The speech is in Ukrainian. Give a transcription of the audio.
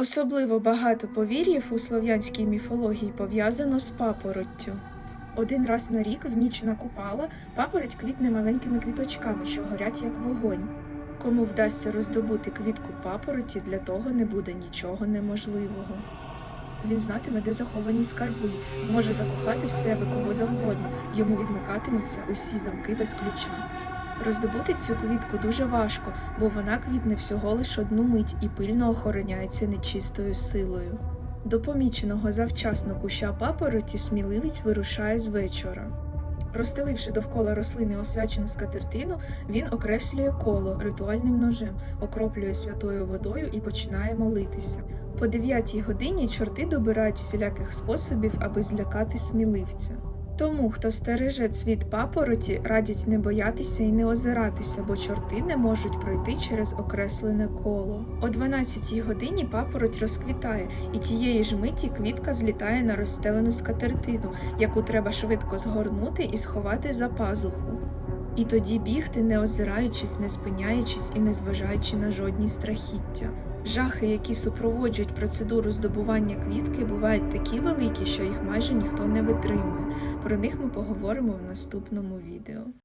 Особливо багато повір'їв у слов'янській міфології пов'язано з папороттю. Один раз на рік в ніч на Купала папороть квітне маленькими квіточками, що горять як вогонь. Кому вдасться роздобути квітку папороті, для того не буде нічого неможливого. Він знатиме, де заховані скарби, зможе закохати в себе кого завгодно, йому відмикатимуться усі замки без ключа. Роздобути цю квітку дуже важко, бо вона квітне всього лиш одну мить і пильно охороняється нечистою силою. До поміченого завчасно куща папороті сміливець вирушає з вечора. Розстеливши довкола рослини освячену скатертину, він окреслює коло ритуальним ножем, окроплює святою водою і починає молитися. По дев'ятій годині чорти добирають всіляких способів, аби злякати сміливця. Тому, хто стереже цвіт папороті, радять не боятися і не озиратися, бо чорти не можуть пройти через окреслене коло. О 12-й годині папороть розквітає, і тієї ж миті квітка злітає на розстелену скатертину, яку треба швидко згорнути і сховати за пазуху. І тоді бігти, не озираючись, не спиняючись і не зважаючи на жодні страхіття. Жахи, які супроводжують процедуру здобування квітки, бувають такі великі, що їх майже ніхто не витримує. Про них ми поговоримо в наступному відео.